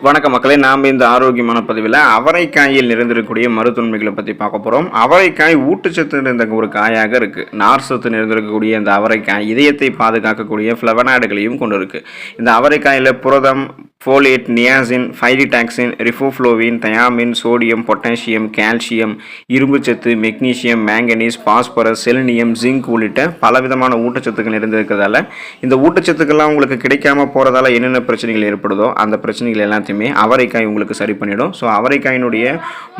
வணக்க மக்களே நாம் இந்த ஆரோக்கியமான பதிவில் அவரைக்காயில் நிறைந்திருக்கக்கூடிய மருத்துவன்மைகளை பற்றி பார்க்க போகிறோம் அவரைக்காய் ஊட்டச்சத்து நிறைந்த ஒரு காயாக இருக்குது நார் சத்து நிறைந்திருக்கக்கூடிய இந்த அவரைக்காய் இதயத்தை பாதுகாக்கக்கூடிய ஃப்ளவனாய்டுகளையும் கொண்டு இருக்குது இந்த அவரைக்காயில் புரதம் folate niacin pyridoxine riboflavin thiamine sodium potassium calcium இரும்புச்சத்து magnesium manganese phosphorus selenium zinc உள்ளிட்ட பலவிதமான ஊட்டச்சத்துக்கள் இருந்திருக்கிறதால இந்த ஊட்டச்சத்துக்கள்லாம் உங்களுக்கு கிடைக்காம போகிறதால என்னென்ன பிரச்சனைகள் ஏற்படுதோ அந்த பிரச்சனைகள் எல்லாத்தையுமே அவரைக்காய் உங்களுக்கு சரி பண்ணிடும். ஸோ அவரைக்காயினுடைய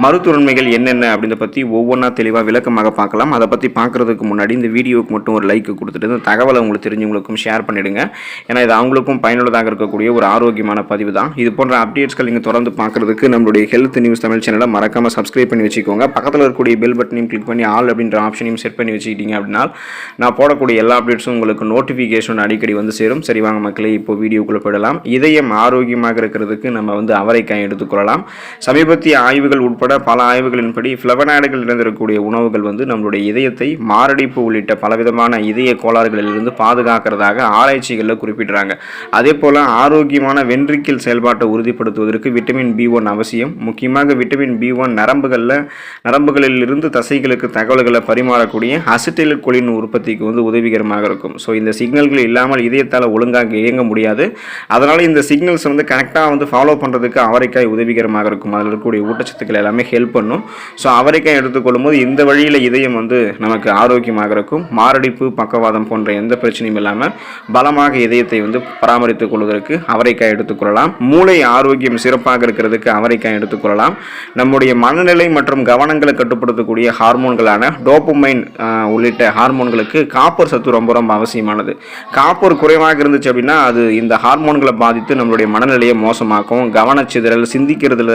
மருத்துவன்மைகள் என்னென்ன அப்படின்றத பற்றி ஒவ்வொன்றா தெளிவாக விளக்கமாக பார்க்கலாம். அதை பற்றி பார்க்குறதுக்கு முன்னாடி இந்த வீடியோவுக்கு மட்டும் ஒரு லைக் கொடுத்துட்டு இந்த தகவலை உங்களுக்கு தெரிஞ்சவங்களுக்கும் ஷேர் பண்ணிவிடுங்க ஏன்னா இது அவங்களுக்கும் பயனுள்ளதாக இருக்கக்கூடிய ஒரு ஆரோக்கியமான பதிவு தான் இது போன்ற அப்டேட்ஸ்கள் நீங்கள் தொடர்ந்து பார்க்குறதுக்கு நம்மளுடைய ஹெல்த் நியூஸ் தமிழ் சேனலை மறக்காமல் சப்ஸ்கிரைப் பண்ணி வச்சுக்கோங்க. பக்கத்தில் இருக்கக்கூடிய பெல் பட்டனையும் கிளிக் பண்ணி ஆல் அப்படின்ற ஆப்ஷனையும் செட் பண்ணி வச்சுக்கிட்டீங்க அப்படின்னா நான் போடக்கூடிய எல்லா அப்டேட்ஸும் உங்களுக்கு நோட்டிஃபிகேஷன் அடிக்கடி வந்து சேரும். சரி வாங்க மக்களே இப்போ வீடியோக்குள்ளே போயிடலாம். இதயம் ஆரோக்கியமாக இருக்கிறதுக்கு நம்ம வந்து அவரைக்காய் எடுத்துக்கொள்ளலாம் சமீபத்திய ஆய்வுகள் உட்பட பல ஆய்வுகளின்படி ஃப்ளவனாய்டுகள் நிறைந்திருக்கக்கூடிய உணவுகள் வந்து நம்மளுடைய இதயத்தை மாரடைப்பு உள்ளிட்ட பலவிதமான இதய கோளாறுகளிலிருந்து பாதுகாக்கிறதாக ஆராய்ச்சிகளில் குறிப்பிடுறாங்க. அதே போல் ஆரோக்கியமான வென்ட்ரிக்கிள் செயல்பாட்டை உறுதிப்படுத்துவதற்கு விட்டமின் பி ஒன் அவசியம். முக்கியமாக விட்டமின் பி ஒன் நரம்புகளில் நரம்புகளில் இருந்து தசைகளுக்கு தகவல்களை பரிமாறக்கூடிய அசிட்டில் கொலின் உற்பத்திக்கு வந்து உதவிகரமாக இருக்கும். ஸோ இந்த சிக்னல்கள் இல்லாமல் இதயத்தால் ஒழுங்காக இயங்க முடியாது. அதனால் இந்த சிக்னல்ஸ் வந்து கரெக்டாக வந்து ஃபாலோ பண்ணுறதுக்கு அவரைக்காய் உதவிகரமாக இருக்கும். அதில் இருக்கக்கூடிய ஊட்டச்சத்துக்கள் எல்லாமே ஹெல்ப் பண்ணும். ஸோ அவரைக்காய் எடுத்துக்கொள்ளும் போது இந்த வழியில் இதயம் வந்து நமக்கு ஆரோக்கியமாக இருக்கும். மாரடைப்பு பக்கவாதம் போன்ற எந்த பிரச்சனையும் இல்லாமல் பலமாக இதயத்தை வந்து பராமரித்துக் கொள்வதற்கு அவரைக்காய் எடுத்துக்கொள்ளலாம். மூளை ஆரோக்கியம் சிறப்பாக இருக்கிறதுக்கு அவரைக்காய் எடுத்துக்கொள்ளலாம். நம்முடைய மனநிலை மற்றும் கவனங்களை கட்டுப்படுத்தக்கூடிய ஹார்மோன்களான டோப்புமைன் உள்ளிட்ட ஹார்மோன்களுக்கு காப்பர் சத்து ரொம்ப ரொம்ப அவசியமானது. காப்பர் குறைவாக இருந்துச்சு அப்படின்னா அது இந்த ஹார்மோன்களை பாதித்து நம்மளுடைய மனநிலையை மோசமாக்கும். கவனச்சிதறல் சிந்திக்கிறதுல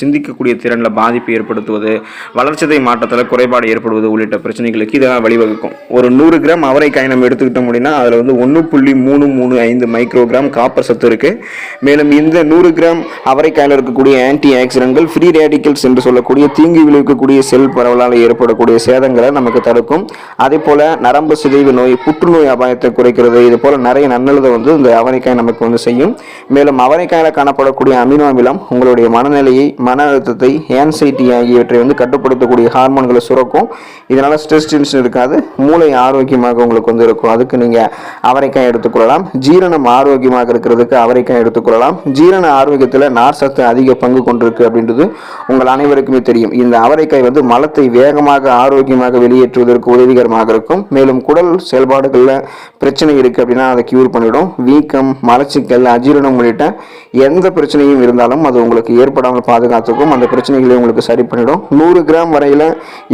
சிந்திக்கக்கூடிய திறனில் பாதிப்பு ஏற்படுத்துவது வளர்ச்சிதை மாற்றத்தில் குறைபாடு ஏற்படுவது உள்ளிட்ட பிரச்சனைகளுக்கு இதெல்லாம் வழிவகுக்கும். ஒரு நூறு கிராம் அவரைக்காய் நம்ம எடுத்துக்கிட்டோம் அப்படின்னா அதில் வந்து ஒன்று புள்ளி மூணு மூணு ஐந்து மைக்ரோகிராம் காப்பர் சத்து இருக்குது மேலும் இந்த நூறு கிராம் அவரைக்காயில் இருக்கக்கூடிய ஆன்டி ஆக்சிடென்ட்கள் ஃப்ரீ ரேடிக்கல்ஸ் என்று சொல்லக்கூடிய தீங்கு விளைவிக்கக்கூடிய செல் பரவலால் ஏற்படக்கூடிய சேதங்களை நமக்கு தடுக்கும். அதே போல் நரம்பு சிதைவு நோய் புற்றுநோய் அபாயத்தை குறைக்கிறது. இது போல் நிறைய நன்னலதை வந்து இந்த அவரைக்காய் நமக்கு வந்து செய்யும். மேலும் அவரைக்காயில் காணப்படக்கூடிய அமினோ அமிலம் உங்களுடைய மனநிலையை மன அழுத்தத்தை ஏன்சைட்டி ஆகியவற்றை வந்து கட்டுப்படுத்தக்கூடிய ஹார்மோன்களை சுரக்கும். இதனால் ஸ்ட்ரெஸ் டென்ஷன் இருக்காது. மூளை ஆரோக்கியமாக உங்களுக்கு வந்து இருக்கும். அதுக்கு நீங்கள் அவரைக்காய் எடுத்துக்கொள்ளலாம். ஜீரணம் ஆரோக்கியமாக இருக்கிறதுக்கு அவரைக்காய் எடுத்துக்கொள்ளலாம். ஜீரண ஆரோக்கியத்தில் நார் சத்து அதிக பங்கு கொண்டிருக்கு அப்படின்றது உங்கள் அனைவருக்குமே தெரியும். இந்த அவரைக்காய் வந்து மலத்தை வேகமாக ஆரோக்கியமாக வெளியேற்றுவதற்கு உதவிகரமாக இருக்கும். மேலும் குடல் செயல்பாடுகளில் பிரச்சனை இருக்குது அப்படின்னா அதை கியூர் பண்ணிவிடும் வீக்கம் மலச்சிக்கல் அஜீரணம் உள்ளிட்ட எந்த பிரச்சனையும் இருந்தாலும் அது உங்களுக்கு ஏற்படாமல் பாதுகாத்துக்கும் அந்த பிரச்சனைகளை உங்களுக்கு சரி பண்ணிடும். நூறு கிராம் வரையில்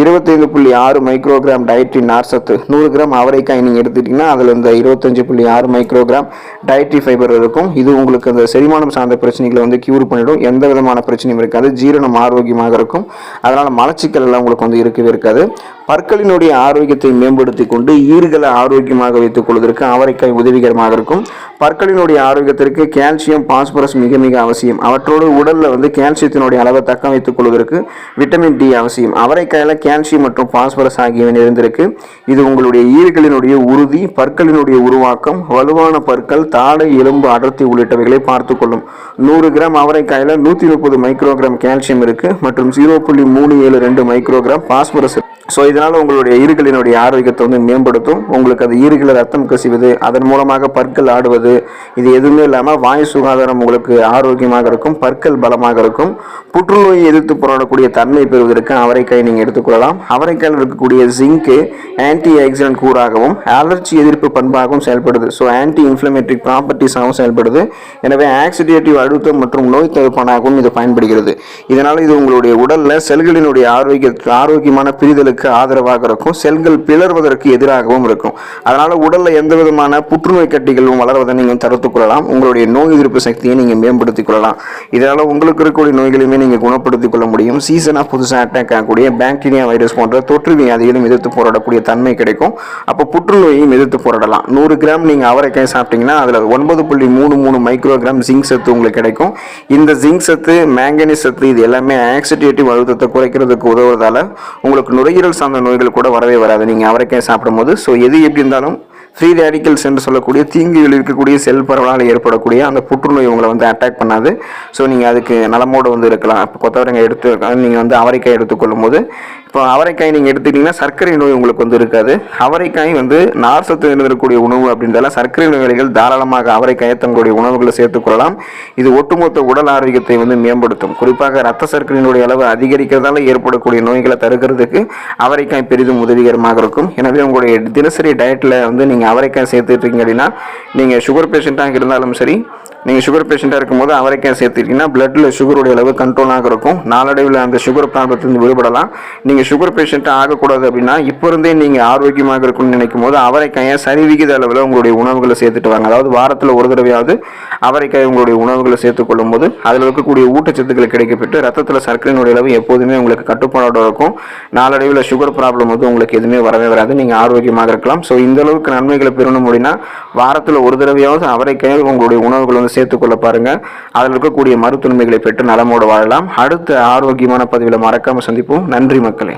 இருபத்தைந்து புள்ளி ஆறு மைக்ரோகிராம் டயட்ரி நார் சத்து நூறு கிராம் அவரைக்காய் நீங்கள் எடுத்துக்கிட்டிங்கன்னா அதில் இந்த இருபத்தஞ்சு புள்ளி ஆறு மைக்ரோகிராம் டயட்ரி ஃபைபர் இருக்கும். இது உங்களுக்கு அந்த செரிமானம் சார்ந்த பிரச்சனைகளை வந்து கியூர் பண்ணிடும். எந்த விதமான பிரச்சனையும் இருக்காது. ஜீரணம் ஆரோக்கியமாக இருக்கும். அதனால் மலச்சிக்கல் எல்லாம் உங்களுக்கு வந்து இருக்கவே இருக்காது. பற்களினுடைய ஆரோக்கியத்தை மேம்படுத்தி கொண்டு ஈறுகளை ஆரோக்கியமாக வைத்துக் கொள்வதற்கு அவரைக்காய் உதவிகரமாக இருக்கும். பற்களினுடைய ஆரோக்கியத்திற்கு கால்சியம் பாஸ்பரஸ் மிக மிக அவசியம். அவற்றோடு உடலில் வந்து கால்சியத்தினுடைய அளவை தக்க வைத்துக் கொள்வதற்கு விட்டமின் டி அவசியம். அவரைக்காயில் கால்சியம் மற்றும் பாஸ்பரஸ் ஆகியவை நிறைந்திருக்கு. இது உங்களுடைய ஈறுகளினுடைய உறுதி பற்களினுடைய உருவாக்கம் வலுவான பற்கள் தாடை எலும்பு அடர்த்தி உள்ளிட்டவைகளை பார்த்துக்கொள்ளும் நூறு கிராம் அவரைக்காயில் நூற்றி முப்பது மைக்ரோகிராம் கால்சியம் இருக்கு. மற்றும் ஜீரோ புள்ளி மூணு ஏழு ரெண்டு மைக்ரோகிராம் பாஸ்பரஸ் ஸோ இதனால் உங்களுடைய ஈறுகளினுடைய ஆரோக்கியத்தை வந்து மேம்படுத்தும். உங்களுக்கு அது ஈறுகளை ரத்தம் கசிவது அதன் மூலமாக பற்கள் ஆடுவது இது எதுவுமே இல்லாமல் வாயு சுகாதாரம் உங்களுக்கு ஆரோக்கியமாக இருக்கும் பற்கள் பலமாக இருக்கும். புற்றுநோயை எதிர்த்து போராடக்கூடிய தன்மை பெறுவதற்கு அவரைக்காய் நீங்கள் எடுத்துக்கொள்ளலாம் அவரைக்காயில் இருக்கக்கூடிய ஜிங்கு ஆன்டி ஆக்சிடென்ட் கூறாகவும் அலர்ஜி எதிர்ப்பு பண்பாகவும் செயல்படுது. ஸோ ஆன்டி இன்ஃப்ளமேட்டரி ப்ராப்பர்ட்டிஸாகவும் செயல்படுது. எனவே ஆக்சிடேட்டிவ் அழுத்தம் மற்றும் நோய் தடுப்பானாகவும் இது பயன்படுகிறது. இதனால் இது உங்களுடைய உடலில் செல்களினுடைய ஆரோக்கிய ஆரோக்கியமான பிரிதலுக்கு ஆதரவாக இருக்கும் செல்கள் பிளர்வதற்கு எதிராகவும் இருக்கும். அதனால் உடலில் எந்த விதமான புற்றுநோய் கட்டிகளும் வளர்வதை நீங்கள் தடுத்துக் கொள்ளலாம். உங்களுடைய நோய் எதிர்ப்பு சக்தியை நீங்கள் மேம்படுத்திக் கொள்ளலாம். இதனால உங்களுக்கு இருக்கக்கூடிய நோய்களையுமே நீங்கள் குணப்படுத்திக் கொள்ள முடியும். சீசனாக புதுசாக அட்டாக் ஆகக்கூடிய பாக்டீரியா வைரஸ் போன்ற தொற்று வியாதிகளும் எதிர்த்து போராடக்கூடிய தன்மை கிடைக்கும். அப்போ புற்றுநோயையும் எதிர்த்து போராடலாம். நூறு கிராம் நீங்கள் அவரைக்காய் சாப்பிட்டீங்கன்னா அதில் ஒன்பது புள்ளி மூணு மூணு மைக்ரோகிராம் ஜிங்க் சத்து உங்களுக்கு கிடைக்கும். இந்த ஜிங்க் சத்து மேங்கனீஸ் சத்து இது எல்லாமே ஆக்சிடேட்டிவ் அழுத்தத்தை குறைக்கிறதுக்கு உதவுறதால உங்களுக்கு நுரையீரல் சார்ந்த நோய்கள் கூட வரவே வராது. நீங்கள் அவரைக்காய் சாப்பிடும்போது ஸோ எது எப்படி இருந்தாலும் ஃப்ரீ ரேடிக்கல்ஸ் என்று சொல்லக்கூடிய தீங்கு இருக்கக்கூடிய செல் பரவலால் ஏற்படக்கூடிய அந்த புற்றுநோய் உங்களை வந்து அட்டாக் பண்ணாது. ஸோ நீங்கள் அதுக்கு நலமோடு வந்து இருக்கலாம். இப்போ கொத்தவரங்காய் எடுத்து நீங்கள் வந்து அவரைக்காய் எடுத்துக்கொள்ளும் போது இப்போ அவரைக்காய் நீங்கள் எடுத்துக்கிட்டிங்கன்னா சர்க்கரை நோய் உங்களுக்கு வந்து இருக்காது. அவரைக்காய் வந்து நார் சத்து இருந்திருக்கக்கூடிய உணவு அப்படின்றதால சர்க்கரை நோயாளிகள் தாராளமாக அவரைக்காயை தங்களுடைய உணவுகளை சேர்த்துக்கொள்ளலாம் இது ஒட்டுமொத்த உடல் ஆரோக்கியத்தை வந்து மேம்படுத்தும். குறிப்பாக ரத்த சர்க்கரையினுடைய அளவு அதிகரிக்கிறதால ஏற்படக்கூடிய நோய்களை தடுக்கிறதுக்கு அவரைக்காய் பெரிதும் உதவிகரமாக இருக்கும். எனவே உங்களுடைய தினசரி டயட்டில் வந்து நீங்கள் அவரைக்காய் சேர்த்துட்டீங்க அப்படின்னா நீங்கள் சுகர் பேஷண்ட்டாக இருந்தாலும் சரி நீங்கள் சுகர் பேஷண்ட்டாக இருக்கும்போது அவரைக்காய் சேர்த்துக்கிட்டிங்கன்னா பிளட்டில் சுகருடைய அளவு கண்ட்ரோலாக இருக்கும். நாளடைவில் அந்த சுகர் ப்ராப்ளத்துலேருந்து விடுபடலாம். நீங்கள் சுகர் பேஷண்ட்டாக ஆகக்கூடாது அப்படின்னா இப்போ இருந்தே நீங்கள் ஆரோக்கியமாக இருக்கணும்னு நினைக்கும் போது அவரைக்காயை சரிவிகித அளவில் உங்களுடைய உணவுகளை சேர்த்துட்டு வாங்க. அதாவது வாரத்தில் ஒரு தடவையாவது அவரைக்காய் உங்களுடைய உணவுகளை சேர்த்துக்கொள்ளும் போது அதில் இருக்கக்கூடிய ஊட்டச்சத்துக்கள் கிடைக்கப்பட்டு ரத்தத்தில் சர்க்கரையினுடைய அளவு எப்போதுமே உங்களுக்கு கட்டுப்பாடோட இருக்கும். நாளடைவில் சுகர் ப்ராப்ளம் வந்து உங்களுக்கு எதுவுமே வரவே வராது. நீங்கள் ஆரோக்கியமாக இருக்கலாம். ஸோ இந்த அளவுக்கு நன்மைகளை பெறணும் அப்படின்னா வாரத்தில் ஒரு தடவையாவது அவரைக்காய் உங்களுடைய உணவுகள் வந்து சேர்த்துக்கொள்ள பாருங்க. அதில் இருக்கக்கூடிய மருத்துவமைகளை பெற்று நலமோடு வாழலாம். அடுத்த ஆரோக்கியமான பதிவில் மறக்காமல் சந்திப்போம். நன்றி மக்களே.